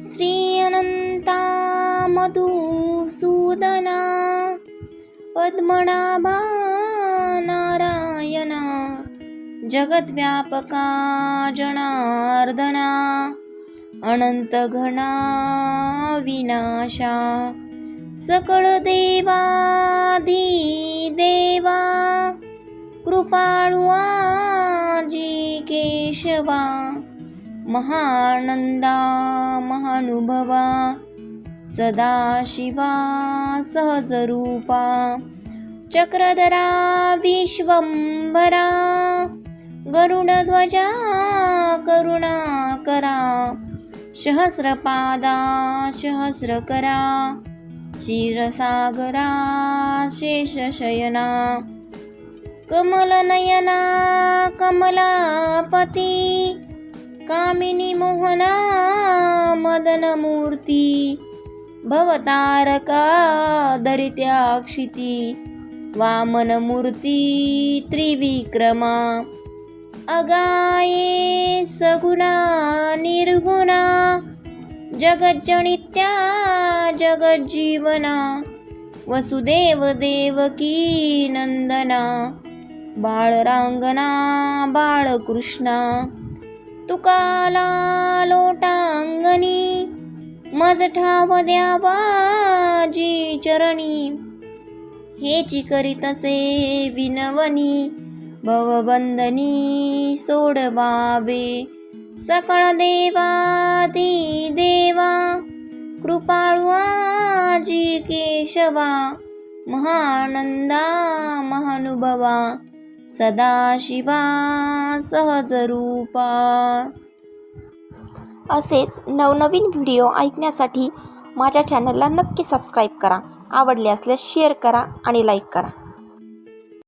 श्री अनंता मधुसूदना पद्मनाभा नारायणा जगद्व्यापका जनार्दना अनंतघना विनाशा सकळ देवाधी देवा कृपाळुआ जी केशवा महानंदा महानुभवा सदाशिवा सहजरूपा चक्रधरा विश्वंभरा गरुडध्वजा करुणाकरा सहस्रपादा सहस्रकरा क्षीरसागरा शेषशयना कमलनयना कमलापती ಕಾಮಿನಿ ಮೋಹನ ಮದನ ಮೂರ್ತಿ, ಭವತಾರಕ ದರಿತ್ಯಾಕ್ಷಿತಿ, ವಾಮನ ಮೂರ್ತಿ ತ್ರಿವಿಕ್ರಮ. ಅಗಾಯೇ ಸಗುಣ ನಿರ್ಗುಣ, ಜಗಜ್ಜನಿತ್ಯ ಜಗಜ್ಜೀವನ, ವಸುದೇವ ದೇವಕೀ ನಂದನ, ಬಾಳರಾಂಗನ ಬಾಳಕೃಷ್ಣ. तुकाला लोटांगणी. मज ठाव द्यावाजी चरणी. हेची करीतसे विनवनी भवबंधनी सोड बाबे सकळ देवादी देवा. कृपाळुआ केशवा. महानंदा महानुभवा. सदाशिवा सहजरूपा. असेच नवनवीन व्हिडिओ ऐकण्यासाठी माझ्या चॅनलला नक्की सबस्क्राईब करा. आवडले असल्यास शेअर करा आणि लाईक करा.